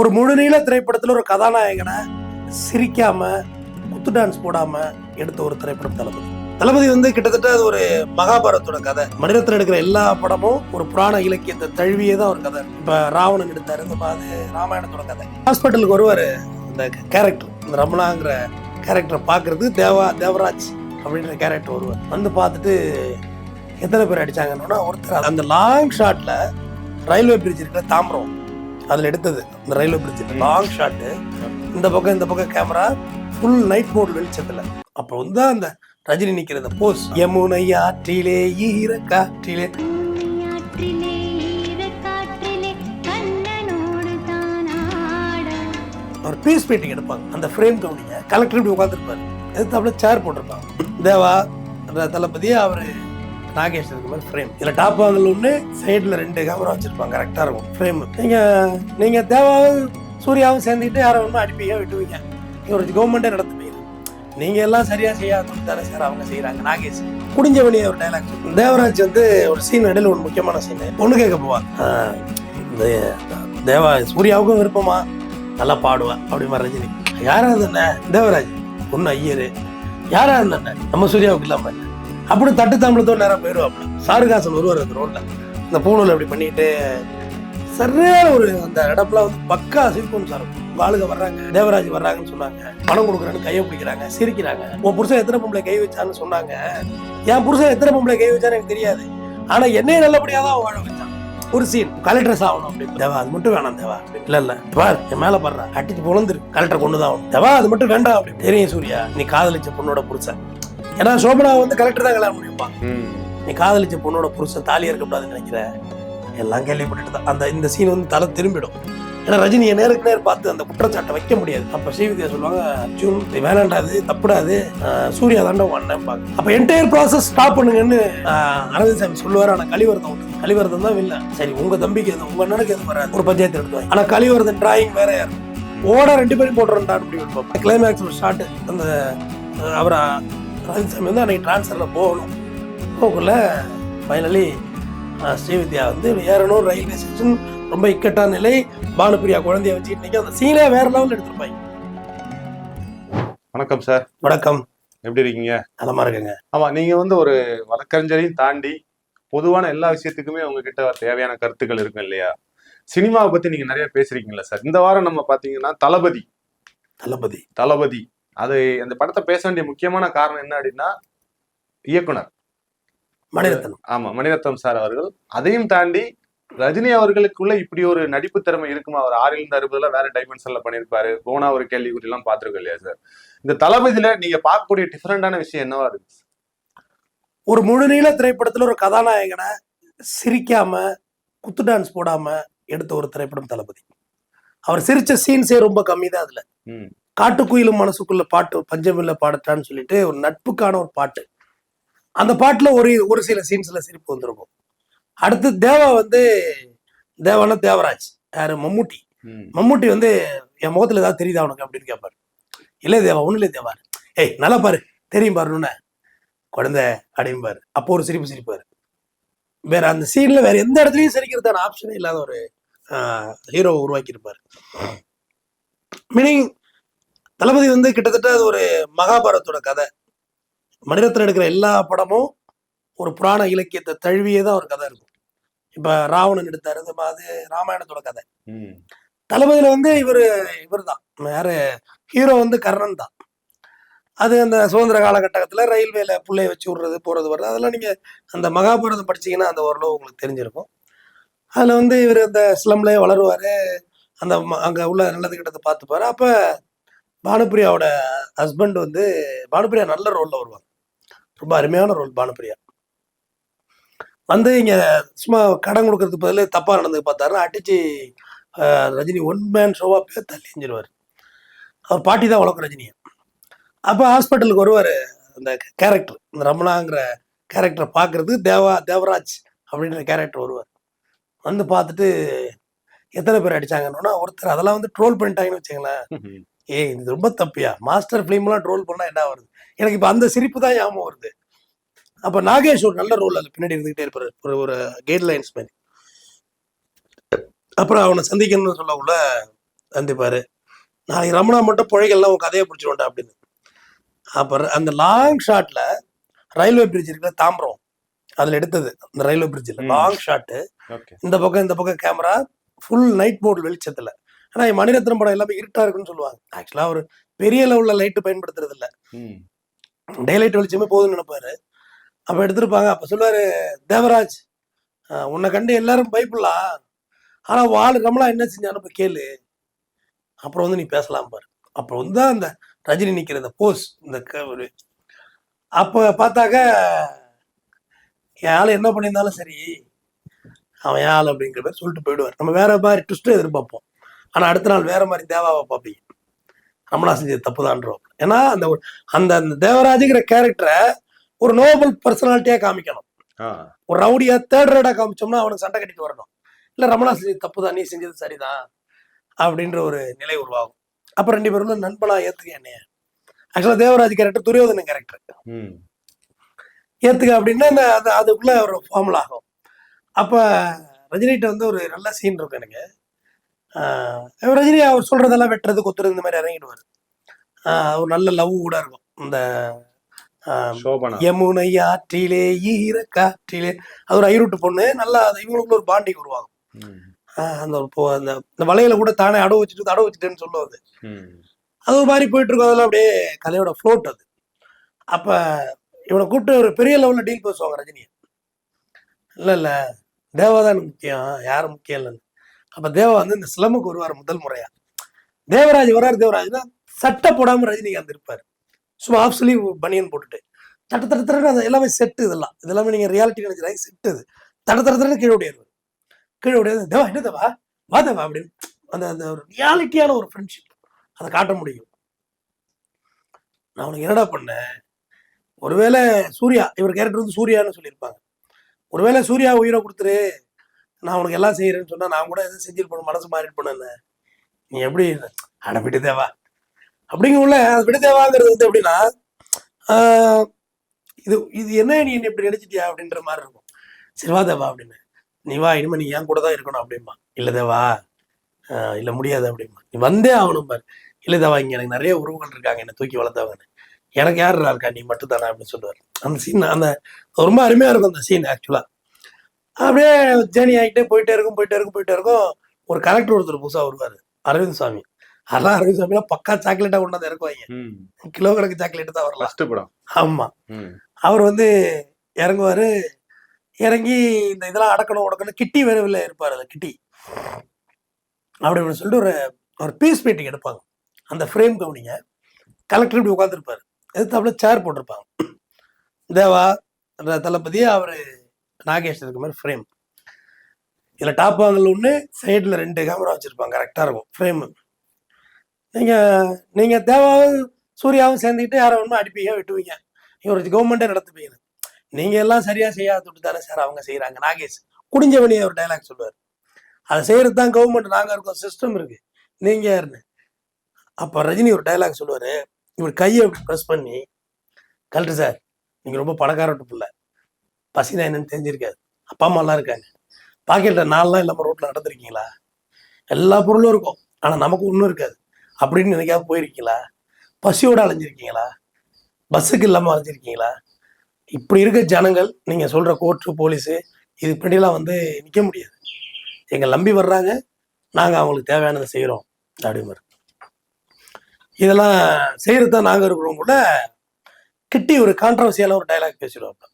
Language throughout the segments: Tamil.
ஒரு முழுநீள திரைப்படத்தில் ஒரு கதாநாயகனை சிரிக்காம குத்து டான்ஸ் போடாம எடுத்த ஒரு திரைப்படம் தளபதி. தளபதி வந்து கிட்டத்தட்ட அது ஒரு மகாபாரதத்தோட கதை. மனிதத்தில் எடுக்கிற எல்லா படமும் ஒரு புராண இலக்கியத்தை தழுவியே தான் ஒரு கதை. இப்ப ராவணன் எடுத்தாரு இந்த மாதிரி ராமாயணத்தோட கதை. ஹாஸ்பிட்டலுக்கு வருவாரு இந்த கேரக்டர் இந்த ரமணாங்கிற கேரக்டரை பார்க்கறது தேவா தேவராஜ் அப்படின்ற கேரக்டர் வருவார். வந்து பார்த்துட்டு எத்தனை பேர் அடிச்சாங்கன்னா ஒருத்தர் அந்த லாங் ஷாட்ல ரயில்வே பிரிட்ஜ் இருக்கிற தாம்பரம். அதில் எடுத்தது. இந்த ரயில்வே பிரிட்ஜ் லாங் ஷாட்டு இந்த பக்கம் இந்த பக்கம் கேமரா ஃபுல் நைட் மோட் வெளிச்சத்தில். அப்போ வந்து அந்த ரஜினி நிற்கிற அந்த போஸ் யமுனை ஆற்றிலே ஈர காற்றிலே. ஒரு பீஸ் மீட்டிங் எடுப்பாங்க. அந்த ஃப்ரேம் கவுனிங்க. கலெக்டர் இப்படி உட்காந்துருப்பாரு எதிர்த்தாப்புல சேர் போட்டிருப்பாங்க. தேவா தளபதி அவரு நாகேஷ் இருக்க மாதிரி ஃப்ரேம் இதில் டாப் வாங்கல ஒன்று சைடில் ரெண்டு கேமரா வச்சுருப்பாங்க. கரெக்டாக இருக்கும். ஃப்ரேம் நீங்கள் நீங்கள் தேவாவும் சூர்யாவும் சேர்ந்துக்கிட்டு யாரை ஒன்றும் அடிப்பீங்க விட்டுவீங்க நீங்க ஒரு கவர்மெண்ட்டே நடத்துவீங்க நீங்கள் எல்லாம் சரியாக செய்யாத தானே சார் அவங்க செய்கிறாங்க நாகேஷ். குடிஞ்சவனி ஒரு டைலாக் தேவராஜ் வந்து ஒரு சீன் இடையில ஒரு முக்கியமான சீன் பொண்ணு கேட்க போவா இந்த தேவா சூர்யாவுக்கும் விருப்பமா? நல்லா பாடுவேன் அப்படி மாதிரி ரஜினி. யாராவது என்ன? தேவராஜ். பொண்ணு ஐயரு. யாராக என்ன? நம்ம சூர்யாவுக்கு இல்லாமல் என்ன? அப்படி தட்டு தாம்பளத்தோட நேரம் போயிடுவாப்ல சாருகாசன் ஒருவர் அந்த ரோட்ல இந்த பூணூல் அப்படி பண்ணிட்டு சரியான ஒரு அந்த இடம்லாம் வந்து பக்கா சிரிப்பும் சார். ஆளுங்க வர்றாங்க தேவராஜ் வர்றாங்கன்னு சொன்னாங்க. பணம் கொடுக்குறேன்னு கையை பிடிக்கிறாங்க சிரிக்கிறாங்க. உன் புருஷன் எத்தனை பொம்பளை கை வச்சான்னு சொன்னாங்க. என் புருஷன் எத்தனை பொம்பளை கை வச்சான்னு எனக்கு தெரியாது. ஆனா என்னையும் நல்லபடியா தான் வாழ வச்சான். ஒரு சீன் கலெக்டர்ஸ் ஆகணும் அப்படின்னு. தேவா அது மட்டும் வேணாம் தேவா. இல்ல இல்ல. பார் என் மேல பாடுறா. அடிச்சு பொழந்துரு கலெக்டர் கொண்டுதான் ஆகணும். தேவா அது மட்டும் வேண்டாம் அப்படின்னு. தெரியும் சூர்யா நீ காதலிச்ச பொண்ணோட புருஷன். ஏன்னா சோபனா வந்து கலெக்டர் தான் கல்யாணம் முடியுப்பா நீ காதலிச்ச பொண்ணோட புருஷன் தாலி இருக்கக்கூடாதுன்னு நினைக்கிற? எல்லாம் கேள்விப்பட்டுட்டு தான். அந்த இந்த சீன் வந்து தலை திரும்பிடும். ஏன்னா ரஜினியை நேருக்கு நேர் பார்த்து அந்த குற்றச்சாட்டை வைக்க முடியாது. அப்ப ஸ்ரீவித்யா சொல்லுவாங்க அர்ஜுன் இது வேணாண்டாது தப்புடாது. சூர்யா தாண்டா அண்ணன் பாக்க. அப்ப என்டையர் ப்ராசஸ் ஸ்டாப் பண்ணுங்கன்னு அரவிந்த் சாமி சொல்லுவாரு. ஆனா கலிவரதம் உண்டு. கலிவரதம் தான் இல்ல சரி உங்க தம்பிக்கு எது உங்க அண்ணனுக்கு எது வராது. ஒரு பஞ்சாயத்து எடுத்து ஆனா கலிவரதன் டிராயிங் வேற யாரு? ஓட ரெண்டு பேரும் போட்டுறா அப்படி இருப்போம் கிளைமேக்ஸ் ஒரு ஷாட் அந்த அவரை அரவிந்த் சாமி வந்து அன்னைக்கு டிரான்ஸ்ஃபர்ல போகணும். போகக்குள்ள ஃபைனலி ஸ்ரீவித்யா வந்து ஏறணும் ரயில்வே ஸ்டேஷன் ரொம்ப இக்கட்டான நிலை. பானுப்பிரியா குழந்தைய வச்சுட்டு இன்னைக்கு அந்த சீனே வேற லெவலில் எடுத்திருப்பாங்க. வணக்கம் சார் வணக்கம். எப்படி இருக்கீங்க? நலமா இருக்குங்க. ஆமா நீங்க வந்து ஒரு வழக்கறிஞரையும் தாண்டி பொதுவான எல்லா விஷயத்துக்குமே உங்ககிட்ட தேவையான கருத்துக்கள் இருக்கும் இல்லையா? சினிமாவை பத்தி நீங்க நிறைய பேசுறீங்களா சார் இந்த வாரம் நம்ம பாத்தீங்கன்னா தளபதி. தளபதி. தளபதி. அது அந்த படத்தை பேச வேண்டிய முக்கியமான காரணம் என்ன அப்படின்னா இயக்குனர். மணிரத்னம் ஆமா மணிரத்னம் சார் அவர்கள். அதையும் தாண்டி ரஜினி அவர்களுக்குள்ள இப்படி ஒரு நடிப்பு திறமை இருக்குமா? அவர் ஆறில் இருந்து அறுபதுல வேற டைமென்ஷன்ல பண்ணியிருப்பாரு. போனா ஒரு கேள்விக்குறி எல்லாம் பாத்துருக்கோம் இல்லையா சார்? இந்த தளபதியில நீங்க பார்க்கக்கூடிய டிஃபரெண்டான விஷயம் என்னவா இருக்கு? ஒரு முழுநீள திரைப்படத்துல ஒரு கதாநாயகனை சிரிக்காம குத்து டான்ஸ் போடாம எடுத்த ஒரு திரைப்படம் தளபதி. அவர் சிரிச்ச சீன்ஸே ரொம்ப கம்மி தான் அதுல. காட்டுக்குயிலும் மனசுக்குள்ள பாட்டு பஞ்சமில்ல பாடட்டான்னு சொல்லிட்டு ஒரு நட்புக்கான ஒரு பாட்டு. அந்த பாட்டுல ஒரு ஒரு சில சீன்ஸ்ல சிரிப்பு வந்திருக்கும். அடுத்து தேவா வந்து தேவான தேவராஜ் யாரு? மம்முட்டி. மம்முட்டி வந்து என் முகத்துல ஏதாவது தெரியுதா உனக்கு அப்படின்னு கேட்பாரு இல்லை தேவா ஒன்றும் இல்லை தேவா. ஏய் நல்லா பாரு தெரியும் பாருன்னு குழந்தை அப்படிம்பாரு அப்போ ஒரு சிரிப்பு சிரிப்பாரு. வேற அந்த சீன்ல வேற எந்த இடத்துலயும் சிரிக்கிறதான ஆப்ஷனே இல்லாத ஒரு ஹீரோ உருவாக்கியிருப்பாரு. மீனிங் தளபதி வந்து கிட்டத்தட்ட அது ஒரு மகாபாரதத்தோட கதை. மனிதத்தில் எடுக்கிற எல்லா படமும் ஒரு புராண இலக்கியத்தை தழுவியே தான் ஒரு கதை இருக்கும். இப்ப ராவணன் எடுத்தாரு மாதிரி ராமாயணத்தோட கதை. தளபதியில வந்து இவர் இவர் தான் யாரு ஹீரோ வந்து கர்ணன் தான். அது அந்த சுதந்திர காலகட்டத்தில் ரயில்வேல புள்ளைய வச்சு விடுறது போறது வர்றது அதெல்லாம் நீங்க அந்த மகாபாரதம் படிச்சீங்கன்னா அந்த ஓரளவு உங்களுக்கு தெரிஞ்சிருக்கும். அதுல வந்து இவர் அந்த ஸ்லம்லயே வளருவாரு. அந்த அங்க உள்ள நல்லது கிட்டத்தை பார்த்துப்பாரு. அப்ப பானுப்பிரியாவோட ஹஸ்பண்ட் வந்து பானுப்பிரியா நல்ல ரோல்ல வருவாங்க ரொம்ப அருமையான ரோல் பானுப்பிரியா. வந்து இங்க சும்மா கடன் கொடுக்கறதுக்கு பதில் தப்பாக நடந்து பார்த்தாருன்னா அடிச்சு ரஜினி ஒன் மேன் ஷோவாக பேர் தள்ளி எஞ்சிருவார் அவர் பாட்டி தான் வளர்க்கும் ரஜினியை. அப்போ ஹாஸ்பிட்டலுக்கு வருவார் அந்த கேரக்டர் இந்த ரமணாங்கிற கேரக்டரை பார்க்கறது தேவா தேவராஜ் அப்படின்ற கேரக்டர் வருவார். வந்து பார்த்துட்டு எத்தனை பேர் அடிச்சாங்கன்னா ஒருத்தர் அதெல்லாம் வந்து ட்ரோல் பண்ணிட்டாங்கன்னு வச்சுங்களேன் ஏய் இது ரொம்ப தப்பியா? மாஸ்டர் ஃபிலிம்லாம் ட்ரோல் பண்ணா என்ன வருது எனக்கு இப்போ அந்த சிரிப்பு தான் ஞாபகம் வருது. அப்போ நாகேஷ் ஒரு நல்ல ரோல் அதில் பின்னாடி இருந்துகிட்டே இருப்பாரு. ஒரு ஒரு கைட்லைன்ஸ் மாதிரி. அப்புறம் அவனை சந்திக்கணும்னு சொல்லக்குள்ள சந்திப்பாரு. நாளைக்கு ரமணா மட்டும் புழைகள்லாம் உன் கதையை பிடிச்சிருவோண்டா அப்படின்னு. அப்புறம் அந்த லாங் ஷாட்ல ரயில்வே பிரிட்ஜ் இருக்குல்ல தாம்பரம். அதுல எடுத்தது அந்த ரயில்வே பிரிட்ஜில். லாங் ஷாட்டு இந்த பக்கம் இந்த பக்கம் கேமரா ஃபுல் நைட் மோட் வெளிச்சத்துல. ஆனா மணிரத்னம் படம் எல்லாமே இருட்டா இருக்குன்னு சொல்லுவாங்க. ஆக்சுவலா ஒரு பெரிய லெவல்ல லைட் பயன்படுத்துறது இல்ல. ம். டே லைட் வெளிச்சமே போதும்னு நினைப்பாரு. அப்ப எடுத்திருப்பாங்க. அப்ப சொல்லுவாரு தேவராஜ் உன்னை கண்டு எல்லாரும் பயப்படலாம் ஆனா வாள் ரமலா என்ன செஞ்சான்னு இப்ப கேளு. அப்புறம் வந்து நீ பேசலாம் பாரு அப்புறம் வந்து அந்த ரஜினி நிக்கிற இந்த போஸ் இந்த அப்ப பார்த்தாக்க என் ஆள் என்ன பண்ணியிருந்தாலும் சரி அவன் ஆள் அப்படிங்கிற மாதிரி சொல்லிட்டு போயிடுவார். நம்ம வேற மாதிரி ட்விஸ்ட்டு எதிர்பார்ப்போம். ஆனா அடுத்த நாள் வேற மாதிரி தேவாவை பார்ப்பீங்க. ரமணா செஞ்சது தப்புதான்றோம். ஏன்னா அந்த அந்த அந்த தேவராஜுங்கிற கேரக்டரை ஒரு நோபல் பர்சனாலிட்டியா காமிக்கணும். ஒரு ரவுடியா தேர்ட் ரேடா காமிச்சோம்னா அவனுக்கு சண்டை கட்டிட்டு வரணும். இல்ல ரமணா செஞ்சது தப்புதான் நீ செஞ்சது சரிதான் அப்படின்ற ஒரு நிலை உருவாகும். அப்ப ரெண்டு பேரும் நண்பனா ஏத்துக்க என்னைய. ஆக்சுவலா தேவராஜ் கேரக்டர் துரியோதன கேரக்டர் ஏத்துக்க அப்படின்னா இந்த அது அதுக்குள்ள ஒரு ஃபார்முலா ஆகும். அப்ப ரஜினிகிட்ட வந்து ஒரு நல்ல சீன் இருக்கும் எனக்கு. ரஜினி அவர் சொல்றதெல்லாம் வெட்டுறது கொத்துறது இந்த மாதிரி இறங்கிடுவார். ஒரு நல்ல லவ் கூட இருக்கும். இந்த யமுனை ஆற்றிலே ஈர காற்றிலே. அது ஒரு ஐரூட்டு பொண்ணு. நல்லா அது இவங்களுக்குள்ள ஒரு பாண்டிங் உருவாகும். அந்த அந்த இந்த வலையில கூட தானே அடவு வச்சுட்டு அடவு வச்சுட்டேன்னு சொல்லுவாது ம். அது ஒரு மாதிரி போயிட்டு இருக்கும். அதெல்லாம் அப்படியே கதையோட ஃப்ளோட் அது. அப்ப இவனை கூப்பிட்டு ஒரு பெரிய லெவல்ல டீல் பேசுவாங்க ரஜினி இல்ல இல்ல. தேவா தான் எனக்கு முக்கியம். யாரும் முக்கியம் இல்லைன்னு. அப்ப தேவா வந்து இந்த சிலமுக்கு வருவார் முதல் முறையா. தேவராஜ் வர்றார் தேவராஜ்னா சட்டை போடாம ரஜினிகாந்த் இருப்பார். சும்மா ஆஃப் ஸ்லீவ் பனியன் போட்டுட்டு. தட்ட தட்ட அது எல்லாமே செட்டு இதெல்லாம். இதெல்லாமே நீங்க ரியாலிட்டி நினைச்சிடாங்க செட்டு இது. தட தட தடன்னு கீழே ஓடிடுவார். கீழே ஓடியாது தேவா என்ன தேவா? வா தேவா அப்படின்னு அந்த அந்த ஒரு ரியாலிட்டியான ஒரு ஃப்ரெண்ட்ஷிப் அதை காட்ட முடியும். நான் உனக்கு என்னடா பண்ணேன் ஒருவேளை சூர்யா இவர் கேரக்டர் வந்து சூர்யான்னு சொல்லியிருப்பாங்க. ஒருவேளை சூர்யா உயிரை கொடுத்துரு. நான் உனக்கு எல்லாம் செய்யறேன்னு சொன்னா நான் கூட எதுவும் செஞ்சிருப்பேன் மனசு மாறிட்டு போனேன் நீ எப்படி அட விட்டு தேவா அப்படிங்க உள்ள அது விடு தேவாங்கிறது வந்து எப்படின்னா இது இது என்ன நீ என்ன இப்படி நினைச்சிட்டியா அப்படின்ற மாதிரி இருக்கும். சிவா தேவா அப்படின்னு. நீ வா இனிமே நீ ஏன் கூட தான் இருக்கணும் அப்படிம்பா. இல்லை தேவா இல்லை முடியாது அப்படிம்பா. நீ வந்தே ஆகணும் பாரு. இல்லை தேவா இங்கே எனக்கு நிறைய உறவுகள் இருக்காங்க என்னை தூக்கி வளர்த்தவங்க எனக்கு யார் இருக்கா? நீ மட்டும் தானே அப்படின்னு சொல்லுவார். அந்த சீன் அந்த ரொம்ப அருமையாக இருக்கும் அந்த சீன் ஆக்சுவலா அப்படியே ஜேர்னி ஆகிட்டே போயிட்டே இருக்கும் போயிட்டே இருக்கும் போயிட்டே இருக்கும். ஒரு கலெக்டர் ஒருத்தர் புதுசா வருவாரு அரவிந்த் சுவாமி அதெல்லாம் அரவிந்த் சுவாமிலாம் பக்கா சாக்லேட்டா கொண்டாந்து இறக்குவாங்க. கிலோ கணக்கு சாக்லேட் தான் வரலாம். ஃபர்ஸ்ட் படம். ஆமா. ம். அவர் வந்து இறங்குவாரு. இறங்கி இந்த இதெல்லாம் அடக்கணும் உடக்கணும் கிட்டி வேறவில்லை இருப்பார் அந்த கிட்டி. அப்படி இப்படின்னு சொல்லிட்டு ஒரு ஒரு பீஸ் மீட்டிங் எடுப்பாங்க. அந்த ஃப்ரேம் கவனிங்க கலெக்டர் இப்படி உட்காந்துருப்பாரு எதிர்த்தாப்புல சேர் போட்டிருப்பாங்க. தேவா தளபதி அவர் நாகேஷ் இருக்க மாதிரி ஃப்ரேம் இதில் டாப் வாங்கல ஒன்று சைடில் ரெண்டு கேமரா வச்சுருப்பாங்க கரெக்டாக இருக்கும் ஃப்ரேமு நீங்கள் நீங்கள் தேவாவும் சூர்யாவும் சேர்ந்துக்கிட்டு யாரை ஒன்றும் அடிப்பீங்க வெட்டுவீங்க. நீங்கள் ஒரு கவர்மெண்ட்டே நடத்துப்பீங்க நீங்கள் எல்லாம் சரியாக செய்யாத தானே சார் அவங்க செய்கிறாங்க நாகேஷ் குடிஞ்சவனி ஒரு டைலாக் சொல்லுவார். அதை செய்கிறது தான் கவர்மெண்ட் நாங்கள் இருக்கோம் சிஸ்டம் இருக்குது நீங்கள் யாருன்னு? அப்போ ரஜினி ஒரு டைலாக் சொல்லுவார். இவர் கையை இப்படி ப்ரெஸ் பண்ணி கலெக்டர் சார் நீங்கள் ரொம்ப பணக்கார வீட்டு பிள்ளை. பசினா என்னன்னு தெரிஞ்சிருக்காது. அப்பா அம்மாலாம் இருக்காங்க. பாக்கெட்டில் நாலுலாம் இல்லாமல் ரோட்டில் நடந்திருக்கீங்களா? எல்லா பொருளும் இருக்கும். ஆனால் நமக்கு ஒன்றும் இருக்காது. அப்படின்னு நினைக்காம போயிருக்கீங்களா? பசியோட அலைஞ்சிருக்கீங்களா? பஸ்ஸுக்கு இல்லாமல் அலைஞ்சிருக்கீங்களா? இப்படி இருக்க ஜனங்கள் நீங்கள் சொல்கிற கோர்ட்டு போலீஸு இது இப்படிலாம் வந்து நிற்க முடியாது. எங்களை நம்பி வர்றாங்க. நாங்கள் அவங்களுக்கு தேவையானதை செய்கிறோம் அப்படிமாரு இதெல்லாம் செய்கிறது தான் நாங்கள் இருக்கிறவங்க கூட கிட்டி ஒரு கான்ட்ரவர்சியான ஒரு டைலாக் பேசிடுவாங்க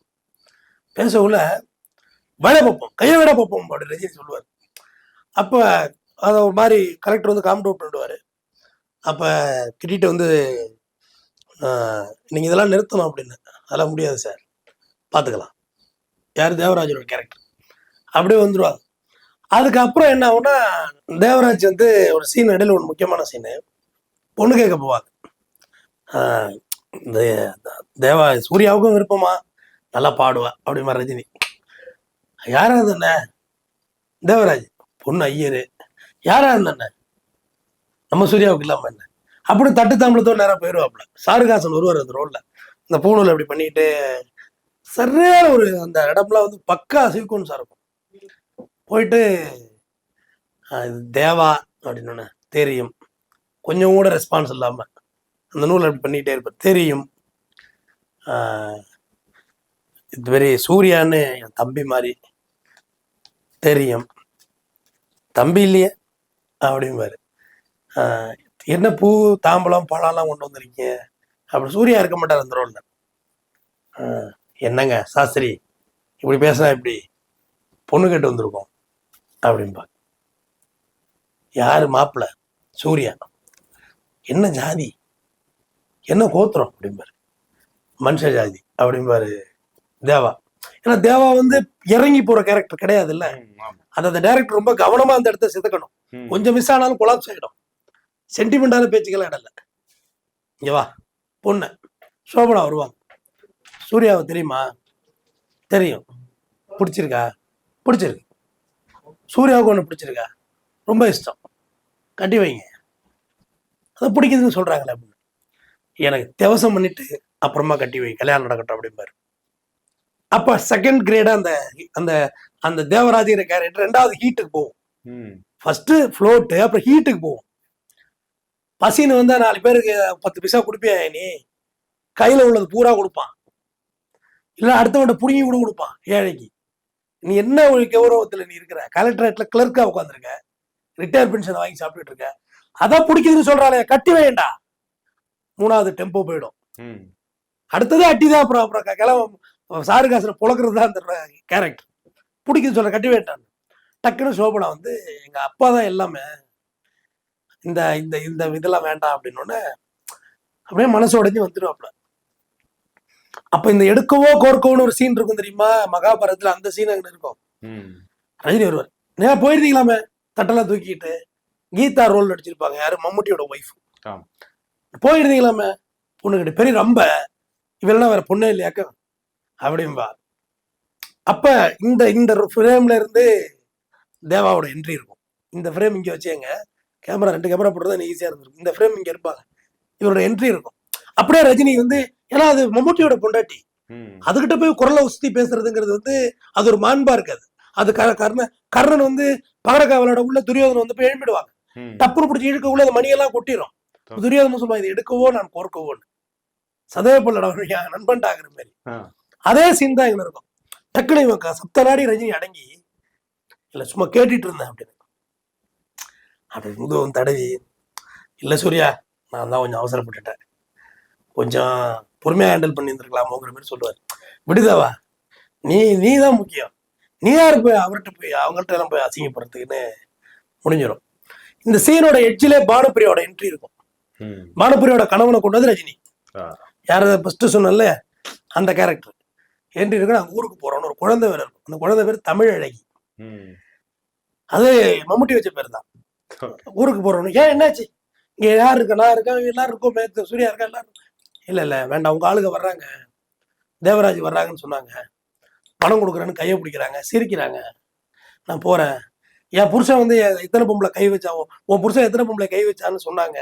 பேசக்குள்ள வேலை பார்ப்போம் கையை விட பார்ப்போம் அப்படி ரஜினி சொல்லுவார். அப்போ அதை ஒரு மாதிரி கலெக்டர் வந்து காமெண்ட் அவுட் பண்ணிடுவார். அப்போ கிட்டிட்டு வந்து நீங்கள் இதெல்லாம் நிறுத்தணும் அப்படின்னு. அதெல்லாம் முடியாது சார். பார்த்துக்கலாம் யார் தேவராஜோட கேரக்டர் அப்படியே வந்துடுவாங்க அதுக்கப்புறம் என்ன ஆகும்னா தேவராஜ் வந்து ஒரு சீன் இடையில ஒரு முக்கியமான சீனு பொண்ணு கேட்க போவாங்க. இந்த தேவா சூர்யாவுக்கும் விருப்பமா? நல்லா பாடுவா அப்படிமா ரஜினி. யாரா இருந்தண்ணே தேவராஜ் பொண்ணு ஐயரு. யாரா இருந்தண்ணே நம்ம சூர்யாவுக்கு இல்லாம என்ன? அப்படி தட்டு தாம்பளத்தோடு நேரம் போயிடுவாப்புல சாருகாசன் வருவார் அந்த ரோல்ல இந்த பூணூல் அப்படி பண்ணிட்டு சரியான ஒரு அந்த இடம்லாம் வந்து பக்கா சிவிக்கோன்னு சார் இருக்கும். போயிட்டு தேவா அப்படின்னு தெரியும். கொஞ்சம் கூட ரெஸ்பான்ஸ் இல்லாம அந்த நூல் அப்படி பண்ணிகிட்டே இருப்பார் தெரியும். ஆஹ் இது வெரி சூர்யான்னு என் தம்பி மாதிரி தெரியும். தம்பி இல்லையே? அப்படிம்பாரு. ஆஹ் என்ன பூ தாம்பழம் பழம்லாம் கொண்டு வந்திருக்கீங்க? அப்படி சூர்யா இருக்க மாட்டார் அந்த ரோல்ல. ஆஹ் என்னங்க சாஸ்திரி? இப்படி பேசினா இப்படி பொண்ணு கேட்டு வந்திருக்கோம். அப்படின்பா யாரு மாப்பிள்ள சூர்யா. என்ன ஜாதி? என்ன கோத்திரம்? அப்படிம்பாரு. மனுஷ ஜாதி. அப்படிம்பாரு. தேவா. ஏன்னா தேவா வந்து இறங்கி போற கேரக்டர் கிடையாது இல்ல. அது அந்த டைரக்டர் ரொம்ப கவனமா அந்த இடத்த சிதக்கணும். கொஞ்சம் மிஸ் ஆனாலும் கொலாப்ஸ் ஆயிடும். சென்டிமெண்டான பேச்சுக்கெல்லாம் இடம்ல இங்க வா பொண்ணு. சோபனா வருவாங்க சூர்யாவை தெரியுமா? தெரியும். பிடிச்சிருக்கா? பிடிச்சிருக்கு. சூர்யாவுக்கு ஒன்று பிடிச்சிருக்கா? ரொம்ப இஷ்டம். கட்டி வைங்க. அதை பிடிக்குதுன்னு சொல்றாங்களே அப்படின்னு. எனக்கு திவசம் பண்ணிட்டு அப்புறமா கட்டி வை. கல்யாணம் நடக்கட்டும் அப்படிம்பாரு. அப்ப செகண்ட் கிரேடா அந்த அந்த அந்த தேவராஜிங்கிற கேரக்டர் ரெண்டாவது ஹீட்டுக்கு போகும். ஃபர்ஸ்ட் ஃப்ளோட்டு அப்புறம் ஹீட்டுக்கு போகும். பசின்னு வந்தா நாலு பேருக்கு பத்து பைசா கொடுப்பியா நீ? கையில உள்ளது பூரா கொடுப்பான். இல்ல அடுத்தவன்ட்ட புடுங்கி கூட கொடுப்பான் ஏழைக்கு. நீ என்ன ஒரு கௌரவத்துல நீ இருக்கிற? கலெக்டரேட்ல கிளர்க்கா உட்காந்துருக்க ரிட்டையர் பென்ஷன் வாங்கி சாப்பிட்டுட்டு இருக்க. அதான் பிடிக்குதுன்னு சொல்றாளே கட்டி வேண்டா மூணாவது டெம்போ போயிடும். அடுத்தது அட்டிதான் அப்புறம் அப்புறம் கிளம்ப சாரு காசுல புழக்கிறது தான் அந்த கேரக்டர் பிடிக்குது சொல்ற கட்டி வேண்டான் டக்குன்னு சோபனா வந்து எங்க அப்பா தான் எல்லாமே. இந்த இந்த இந்த இதெல்லாம் வேண்டாம் அப்படின்னு உடனே அப்படியே மனசு உடைஞ்சு வந்துடுவாப்ல அப்ப இந்த எடுக்கவோ கோர்க்கவோன்னு ஒரு சீன் இருக்கும் தெரியுமா? மகாபாரதத்துல அந்த சீன் அங்க இருக்கும். ரஜினி வருவார். நேரா போயிருந்தீங்களாமே? தட்டெல்லாம் தூக்கிட்டு கீதா ரோல் நடிச்சிருப்பாங்க யாரு? மம்முட்டியோட ஒய்ஃப். போயிருந்தீங்களாமே? பொண்ணுகிட்ட பெரிய ரொம்ப. இவெல்லாம் வேற பொண்ணே இல்லையாக்க? அப்படிம்பா. அப்ப இந்த இந்த ஃப்ரேம்ல இருந்து தேவாவோட என்ட்ரி இருக்கும். இந்த ஃப்ரேம் இங்க வச்சேங்க கேமரா ரெண்டு கேமரா போட்டுறது ஈஸியா இருந்திருக்கும். இந்த ஃப்ரேம் இங்க இருப்பாங்க. இவரோட என்ட்ரி இருக்கும். அப்படியே ரஜினி வந்து ஏன்னா அது மம்முட்டியோட பொண்டாட்டி. அதுகிட்ட போய் குரலை உஸ்தி பேசுறதுங்கிறது வந்து அது ஒரு மாண்பா இருக்காது. அது க- கர்ண கர்ணன் வந்து பகரகாவலோட உள்ள துரியோதனை வந்து போய் எழுப்பிடுவாங்க. டப்புனு பிடிச்சி இழுக்கக்குள்ள அந்த மணியெல்லாம் கொட்டிடும் துரியோதனை சொல்லுவான் இது எடுக்கவோ நான் கோர்க்கவோன்னு. சதய பொல்லட என் நண்பன் ஆகுற மாதிரி. அதே சீன் தான் எங்க இருக்கும். டக்குனு இவன் க- சப்த நாடி ரஜினி அடங்கி இல்ல சும்மா கேட்டுட்டு இருந்தேன் அப்படின்னு. அப்படி முதுவன் தடவி இல்ல சூர்யா நான் தான் கொஞ்சம் அவசரப்பட்டுட்டேன். கொஞ்சம் பொறுமையா ஹேண்டில் பண்ணி இருந்திருக்கலாமோங்கிற மாதிரி சொல்லுவார். விடுதாவா நீ நீ தான் முக்கியம். நீ யாரு போய் அவர்கிட்ட போய் அவங்கள்ட்ட எல்லாம் போய் அசிங்கப்படுறதுக்குன்னு முடிஞ்சிடும். இந்த சீனோட எட்ஜிலே பானுப்பிரியோட என்ட்ரி இருக்கும். பானுப்பிரியோட கணவனை கொண்டு வந்து ரஜினி. யார ஃபர்ஸ்ட் சொன்னல அந்த கேரக்டர் என்ட்ரி இருக்கு நாங்கள் ஊருக்கு போறோம்னு ஒரு குழந்தை வேற இருக்கும். அந்த குழந்தை பேர் தமிழ் அழகி. அது மம்முட்டி வச்ச பேர் தான். ஊருக்கு போறோம்னு ஏன் என்னாச்சு? இங்க யார் இருக்கா? நான் இருக்கேன் எல்லாரும் இருக்கோம். சூர்யா இருக்கா? எல்லாரும் இல்ல இல்ல வேண்டாம். உங்க ஆளுங்க வர்றாங்க. தேவராஜ் வர்றாங்கன்னு சொன்னாங்க. பணம் கொடுக்குறேன்னு கையை பிடிக்கிறாங்க. சிரிக்கிறாங்க. நான் போறேன். என் புருஷன் வந்து எத்தனை பொம்பளை கை வச்சா உன் புருஷன் எத்தனை பொம்பளை கை வச்சான்னு சொன்னாங்க.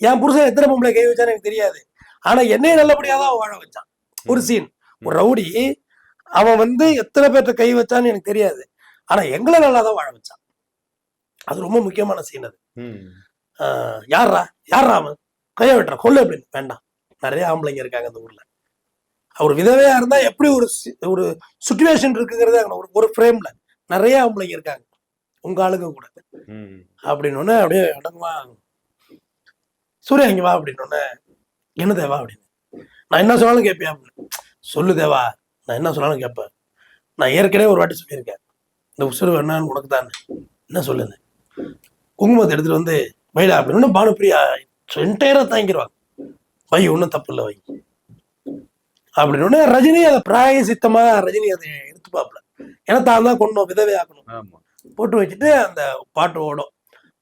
என் புருஷன் எத்தனை பொம்பளை கை வச்சான்னு எனக்கு தெரியாது. ஆனா என்னைய நல்லபடியா தான் வாழ வச்சான். ஒரு சீன் ஒரு ரவுடி அவன் வந்து எத்தனை பேர்ட்ட கை வச்சான்னு எனக்கு தெரியாது. ஆனா எங்களை நல்லா தான் வாழ வச்சான். அது ரொம்ப முக்கியமான சீன் அது. யார்ரா யார்ரா அவன்? கையை வெட்டுறான் கொள்ளு அப்படின்னு வேண்டாம். நிறைய ஆம்பளைங்க இருக்காங்க அந்த ஊர்ல. அவர் விதவையா இருந்தா எப்படி ஒரு ஒரு சுச்சுவேஷன் இருக்குங்கிறது ஒரு ஒரு ஃப்ரேம்ல நிறைய ஆம்பளைங்க இருக்காங்க. உங்க ஆளுங்க கூட. அப்படின்னு உடனே அப்படியே அடங்குவா சூர்யா இங்க வா அப்படின்னு உடனே என்ன தேவா? அப்படின்னு. நான் என்ன சொன்னாலும் கேட்பியா? அப்படின்னு சொல்லு தேவா நான் என்ன சொன்னாலும் கேட்பேன் நான் ஏற்கனவே ஒரு வாட்டி சொல்லியிருக்கேன். இந்த உசுறு வேணான்னு உனக்கு தான். என்ன சொல்லுங்க குங்குமத்தை எடுத்துட்டு வந்து வைடா அப்படின்னு பானுப்பிரியா என்டையரா தாங்கிடுவாங்க வை ஒன்றும் தப்பு இல்லை வை. அப்படின்னு ரஜினி அதை பிராயசித்தமா ரஜினி அதை எடுத்துப்பாப்புல. ஏன்னா தான் தான் கொண்டோம் விதவை ஆக்கணும். போட்டு வச்சுட்டு அந்த பாட்டு ஓடும்.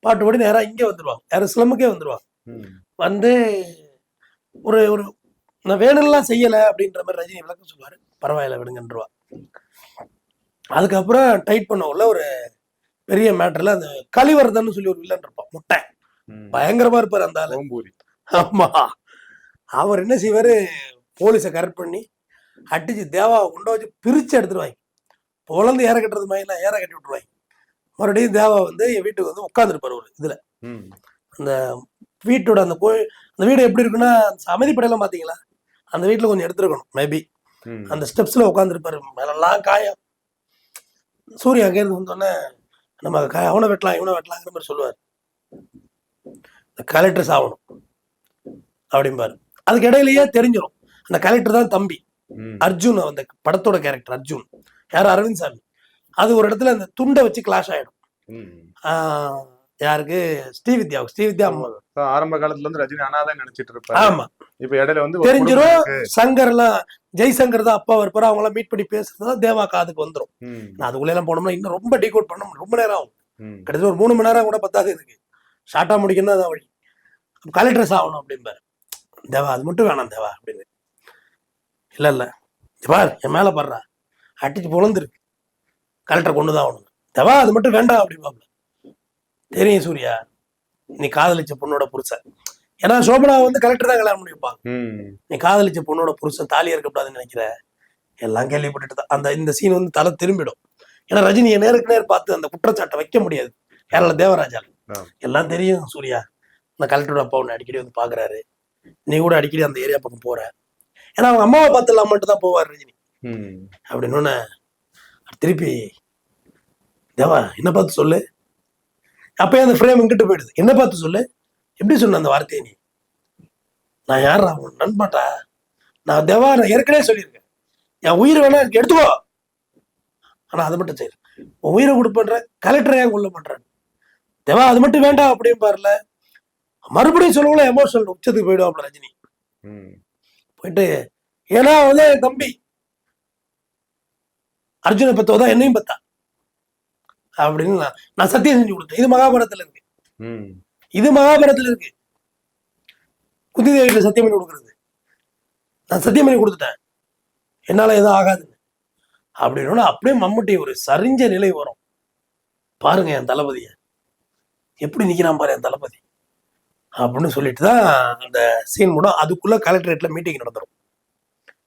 பாட்டு ஓடி நேரா இங்கே வந்துருவாங்க. யாரும் சிலமுக்கே வந்துருவாங்க. ம். வந்து ஒரு ஒரு நான் வேணும்லாம் செய்யலை அப்படின்ற மாதிரி ரஜினி விளக்கம் சொல்லுவாரு. பரவாயில்ல விடுங்கன்றவா அதுக்கப்புறம் டைட் பண்ண உள்ள ஒரு பெரிய மேட்டர்ல அந்த கலிவர்தன் சொல்லி ஒரு வில்லன் இருப்பான் முட்டை. பயங்கரமா இருப்பார் அந்த ஆளு. ஆமா. அவர் என்ன செய்வாரு போலீஸை கரெக்ட் பண்ணி அடிச்சு தேவாவை கொண்டு வச்சு பிரிச்சு எடுத்துருவாங்க. பொழந்து ஏற கட்டுறது மாதிரிலாம் ஏற கட்டி விட்டுருவாங்க. மறுபடியும் தேவா வந்து என் வீட்டுக்கு வந்து உட்காந்துருப்பாரு ஒரு இதுல. அந்த வீட்டோட அந்த கோயில் அந்த வீடு எப்படி இருக்குன்னா அமைதிப்படையெல்லாம் பார்த்தீங்களா? அந்த வீட்டில் கொஞ்சம் எடுத்துருக்கணும் மேபி. அந்த ஸ்டெப்ஸில் உட்காந்துருப்பாரு மேலெல்லாம் காயம் சூர்யா அங்கேருந்து வந்தோடனே நம்ம க- அவனை வெட்டலாம் இவனை வெட்டலாங்கிற மாதிரி சொல்லுவார். இந்த கலெக்டர் சாகணும் அப்படிம்பாரு. அதுக்கு இடையிலேயே தெரிஞ்சிடும் அந்த கலெக்டர் தான் தம்பி. அர்ஜுன் அந்த படத்தோட கேரக்டர் அர்ஜுன். யார்? அரவிந்த் சாமி. அது ஒரு இடத்துல அந்த துண்டை வச்சு கிளாஷ் ஆயிடும். ஆஹ் யாருக்கு? ஸ்ரீவித்யாவுக்கு. ஸ்ரீவித்யா ஆரம்ப காலத்துல இருந்து ரஜினி அனாதான் நினைச்சிட்டு இருப்பாரு. ஆமா. இப்ப இடையில வந்து குடும்பம் சங்கர்லாம் ஜெய்சங்கர் தான் அப்பா இருப்பாரு அவங்க எல்லாம் மீட் பண்ணி பேசுறது தான் தேவா காதுக்கு வந்துரும். ம். நான் அதுக்குள்ள எல்லாம் போனோம்னா இன்னும் ரொம்ப டீகோட் பண்ண. ரொம்ப நேரம் ஆகும். கிட்டத்தட்ட ஒரு மூணு மணி நேரம் கூட பத்தாது இதுக்கு. ஷார்ட்டா முடிக்கணும் தான் அதான் வழி. கலெக்டர்ஸ் ஆகணும் அப்படிம்பாரு. தேவா அது மட்டும் வேணாம் தேவா அப்படின்னு. இல்ல இல்ல. பார் என் மேல பாடுறா. அடிச்சு பொழந்துருக்கு கலெக்டர் கொண்டு தான் ஆகணும். தேவா அது மட்டும் வேண்டாம் அப்படிம்பாப்ல. தெரியும் சூர்யா. நீ காதலிச்ச பொண்ணோட புருஷன். ஏன்னா சோபனா வந்து கலெக்டர் தான் கல்யாணம் பண்ணி வைப்பாங்க ம். நீ காதலிச்ச பொண்ணோட புருஷன் தாலியா இருக்கக்கூடாதுன்னு நினைக்கிற. எல்லாம் கேள்விப்பட்டுட்டு தான். அந்த இந்த சீன் வந்து தலை திரும்பிடும். ஏன்னா ரஜினியை நேருக்கு நேர் பார்த்து அந்த குற்றச்சாட்டை வைக்க முடியாது. கேரள தேவராஜா ஆ. எல்லாம் தெரியும் சூர்யா. இந்த கலெக்டரோட அப்பா உன்னை அடிக்கடி வந்து பாக்குறாரு நீ கூட அடிக்கடி அந்த ஏரியா பக்கம் போற. ஏன்னா அவங்க அம்மாவை பார்த்து இல்லாமட்டு தான் போவார் ரஜினி. அப்படின்னு திருப்பி தேவா என்ன பார்த்து சொல்லு. அப்பயே அந்த ஃப்ரேம் இங்கிட்டு போயிடுது. என்ன பார்த்து சொல்லு? எப்படி சொன்ன அந்த வார்த்தையை நீ? நான் யாரா உன் நண்பாட்டா நான் தேவா நான் ஏற்கனவே சொல்லியிருக்கேன். என் உயிர் வேணா எனக்கு எடுத்துக்கோ. ஆனா அது மட்டும் செய்யல. உன் உயிரை கொடுப்பன்ற கலெக்டரை ஏன் கொல்ல பண்றேன் தேவா அது மட்டும் வேண்டாம் அப்படின்னு பாருல. மறுபடியும் சொல்லக்குள்ள எமோஷனல் உச்சத்துக்கு போயிடுவாப்ல ரஜினி. போயிட்டு ஏன்னா வந்து என் தம்பி. அர்ஜுனை பத்தவதான் என்னையும் பத்தா. அப்படின்னு நான் நான் சத்தியம் செஞ்சு கொடுத்தேன். இது மகாபாரதத்துல இருக்கு. ம். இது மகாபாரதத்துல இருக்கு. குந்தி தேவியில சத்தியம் பண்ணி கொடுக்குறது. நான் சத்தியம் பண்ணி கொடுத்துட்டேன். என்னால எதுவும் ஆகாதுன்னு. அப்படின்னு அப்படியே மம்முட்டி ஒரு சரிஞ்ச நிலை வரும். பாருங்க என் தளபதிய. எப்படி நிக்கிறான் பாரு என் தளபதி. அப்படின்னு சொல்லிட்டு தான் அந்த சீன் மூடம் அதுக்குள்ள கலெக்டரேட்ல மீட்டிங் நடந்துரும்.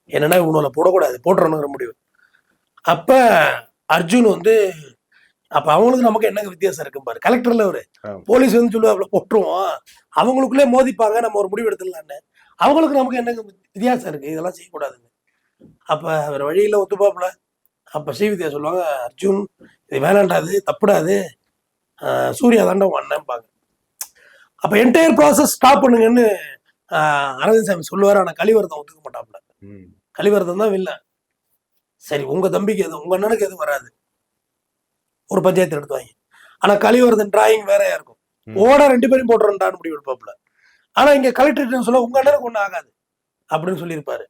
என்னன்னா இவனோட போடக்கூடாது. போட்டுறணுங்கிற முடிவு. அப்ப அர்ஜுன் வந்து அப்ப அவங்களுக்கு நமக்கு என்னங்க வித்தியாசம் இருக்கும் பாரு? கலெக்டர்ல ஒரு. போலீஸ் வந்து சொல்லுவாப்ல போட்டுருவோம். அவங்களுக்குள்ளே மோதிப்பாங்க நம்ம ஒரு முடிவு எடுத்துடலான்னு அவங்களுக்கு நமக்கு என்னங்க வித்தியாசம் இருக்கு? இதெல்லாம் செய்யக்கூடாதுன்னு அப்ப அவர் வழியில ஒத்துப்பாப்புல அப்ப ஸ்ரீவித்யா சொல்லுவாங்க அர்ஜுன் இது வேணாண்டாது தப்புடாது. சூர்யா தாண்டா அண்ணன்பாங்க. அப்ப என்டையர் ப்ராசஸ் ஸ்டாப் பண்ணுங்கன்னு அரவிந்த் சாமி சொல்லுவார். ஆனா கலிவரதம் ஒத்துக்க மாட்டாப்புல. கலிவரதம் தான் வில்ல சரி உங்க தம்பிக்கு எதுவும் உங்க அண்ணனுக்கு எதுவும் வராது. ஒரு பஞ்சாயத்து எடுத்து வாங்கி ஆனா கலிவரதன் டிராயிங் வேறையா இருக்கும். ஓட ரெண்டு பேரும் போட்டுறேன்டான்னு முடிவு எடுப்பாப்புல. ஆனா இங்க கலெக்டர் சொல்ல உங்க அண்ணனுக்கு ஒண்ணும் ஆகாது. அப்படின்னு சொல்லியிருப்பாரு.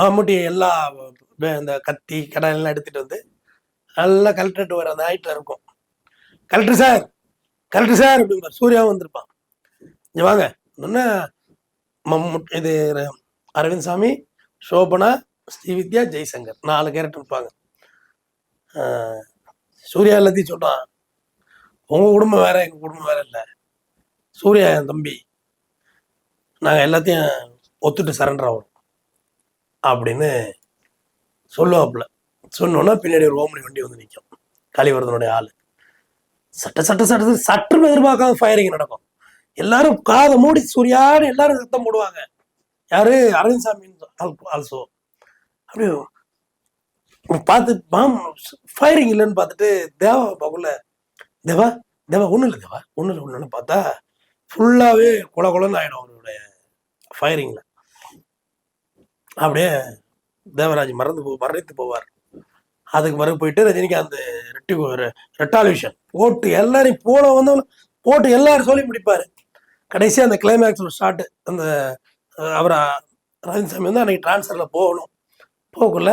மம்முட்டி எல்லா இந்த கத்தி கடை எல்லாம் எடுத்துட்டு வந்து நல்லா கலெக்டரேட் வர அந்த ஹைட்ல இருக்கும். கலெக்டர் சார் கலெக்டர் சார் அப்படிம்பார். சூர்யாவும் வந்திருப்பான். இங்க வாங்க. இன்னொன்னு மம்முட் இது அரவிந்த் சாமி சோபனா ஸ்ரீவித்யா ஜெய்சங்கர். நாலு கேரக்டர் இருப்பாங்க. சூர்யா எல்லாத்தையும் சொல்றான். உங்கள் குடும்பம் வேற எங்கள் குடும்பம் வேற இல்லை. சூர்யா என் தம்பி. நாங்கள் எல்லாத்தையும் ஒத்துட்டு சரண்டர் ஆகணும். அப்படின்னு சொல்லுவாப்புல. சொன்னோன்னா பின்னாடி ஒரு ஓமனி வண்டி வந்து நிற்கும் கலிவரதனுடைய ஆள். சட்ட சட்ட சட்ட சட்டுன்னு எதிர்பார்க்காத ஃபயரிங் நடக்கும். எல்லாரும் காதை மூடி சூர்யான்னு எல்லாரும் சத்தம் போடுவாங்க. யாரு? அரவிந்த் சாமி ஆல்சோ அப்படியே பார்த்து மாம் ஃபயரிங் இல்லைன்னு பார்த்துட்டு தேவா பாக்குள்ள தேவா தேவா ஒன்றும் இல்லை தேவா ஒன்றும் இல்லை ஒன்றுன்னு பார்த்தா ஃபுல்லாகவே குல கொலன்னு ஆயிடும் அவருடைய ஃபயரிங்கில் அப்படியே தேவராஜ் மறந்து போ மறைத்து போவார். அதுக்கு பிறகு போயிட்டு ரஜினிகாந்த் ரெட்டி ரெட்டாலிவிஷன் போட்டு எல்லாரையும் போன வந்தவங்க போட்டு எல்லாரும் சொல்லி முடிப்பாரு. கடைசியாக அந்த கிளைமேக்ஸ் ஒரு ஷாட்டு அந்த அவரை ரஜினி சாமி வந்து அன்னைக்கு டிரான்ஸ்ஃபரில் போகணும். போகக்குள்ள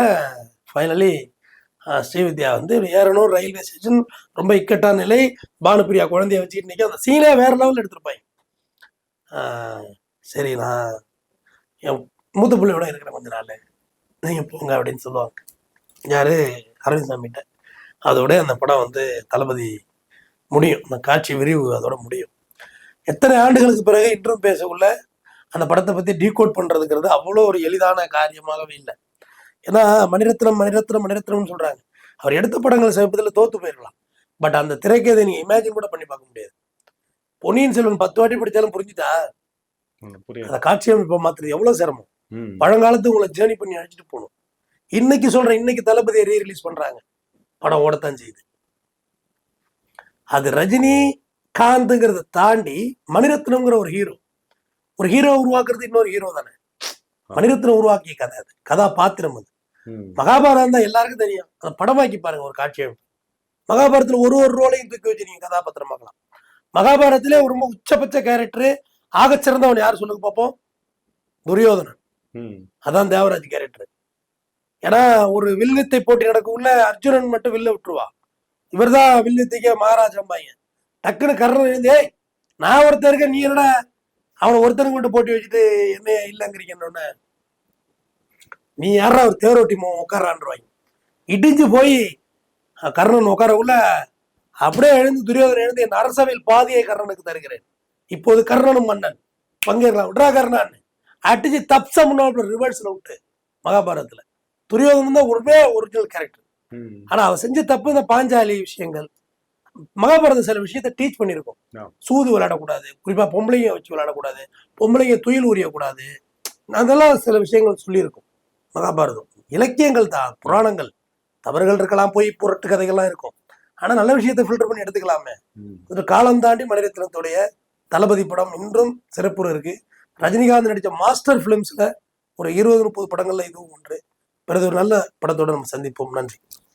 ஃபைனலி ஸ்ரீவித்யா வந்து ஏறணும் ரயில்வே ஸ்டேஷன் ரொம்ப இக்கட்டான நிலை. பானுப்பிரியா குழந்தைய வச்சுக்கிட்டு நிற்க அந்த சீனே வேற லெவலில் எடுத்திருப்பாங்க. சரி நான் என் மூத்த பிள்ளையோட இருக்கிறேன் கொஞ்ச நாள். நீங்கள் போங்க அப்படின்னு சொல்லுவாங்க. யார்? அரவிந்த் சாமிகிட்ட. அதோட அந்த படம் வந்து தளபதி முடியும். அந்த காட்சி விரிவு அதோட முடியும். எத்தனை ஆண்டுகளுக்கு பிறகு இன்றும் பேசக்குள்ள அந்த படத்தை பற்றி டீகோட் பண்ணுறதுங்கிறது அவ்வளோ ஒரு எளிதான காரியமாகவே இல்லை. ஏன்னா மணிரத்னம் மணிரத்னம் மணிரத்னம்னு சொல்றாங்க. அவர் எடுத்த படங்களை சமீபத்தில் தோத்து போயிடலாம் பட் அந்த திரைக்கதை நீங்க இமேஜின் கூட பண்ணி பார்க்க முடியாது. பொன்னியின் செல்வன் பத்து வாட்டி படிச்சாலும் புரிஞ்சுதா? ம், புரியுது. அந்த காட்சி அமைப்பை மாத்துறது எவ்வளவு சிரமம். பழங்காலத்து உங்களை ஜேர்னி பண்ணி அழைச்சிட்டு போகணும். இன்னைக்கு சொல்றேன் இன்னைக்கு தளபதியை ரீ ரிலீஸ் பண்றாங்க. படம் ஓடத்தான் செய்யுது. அது ரஜினி காந்துங்கிறத தாண்டி மணிரத்னம்ங்கிற ஒரு ஹீரோ ஒரு ஹீரோ உருவாக்குறது இன்னொரு ஹீரோ தானே. மணிரத்னம் உருவாக்கிய கதை அது. கதாபாத்திரம் அது. மகாபாரதம் தான் எல்லாருக்கும் தெரியும். அதை படமாக்கி பாருங்க ஒரு காட்சி மகாபாரதத்துல ஒரு ஒரு ரோலையும் தூக்கி வச்சு நீங்க கதாபாத்திரம் பார்க்கலாம். மகாபாரதத்திலே ரொம்ப உச்சபட்ச கேரக்டர் ஆகச்சிறந்தவன் யார் சொல்லுங்க பார்ப்போம் துரியோதனன். அதான் தேவராஜ் கேரக்டர் ஏன்னா ஒரு வில்வித்தை போட்டி நடக்கக்குள்ள அர்ஜுனன் மட்டும் வில்ல விட்டுருவா. இவர்தான் வில்வித்தைக்கு மகாராஜா பையன் டக்குன்னு கர்ணன் எழுந்து "ஏய், நான் ஒருத்தன் இருக்கேன் நீ என்னடா அவனை ஒருத்தனுக்கு மட்டும் போட்டி வச்சுட்டு என்ன இல்லைங்கிறீங்கன்னு நீ யாரா ஒரு தேரோட்டி உட்காரான்றாங்க இடிஞ்சு போய் கர்ணன் உட்காரக்குள்ள அப்படியே எழுந்து துரியோதனன் எழுந்து என் அரசவையில் பாதியை கர்ணனுக்கு தருகிறேன். இப்போது கர்ணனும் மன்னன். பங்கேற்கலாம். விட்ரா கர்ணான்னு அடிச்சு தப்ச முன்னாடி ரிவர்ஸ்ல விட்டு மகாபாரதத்துல. துரியோதனன் தான் ஒருமே ஒரிஜினல் கேரக்டர் ஆனா அவன் செஞ்ச தப்பு இந்த பாஞ்சாலி விஷயங்கள். மகாபாரதம் சில விஷயத்த டீச் பண்ணியிருக்கோம். சூது விளையாடக்கூடாது குறிப்பா பொம்பளைங்க வச்சு விளையாடக்கூடாது பொம்பளைங்க துயில் உரியக்கூடாது அதெல்லாம் சில விஷயங்கள் சொல்லியிருக்கும். மகாபாரதம். இலக்கியங்கள் தான் புராணங்கள். தவறுகள் இருக்கலாம் போய் புரட்டு கதைகள்லாம் இருக்கும். ஆனா நல்ல விஷயத்தை ஃபில்டர் பண்ணி எடுத்துக்கலாமே. ஒரு காலம் தாண்டி மணிரத்னத்துடைய தளபதி படம் இன்றும் சிறப்பு இருக்கு. ரஜினிகாந்த் நடித்த மாஸ்டர் பிலிம்ஸ்ல ஒரு இருபது முப்பது படங்கள்ல இதுவும் ஒன்று. பிறகு ஒரு நல்ல படத்தோட நம்ம சந்திப்போம். நன்றி.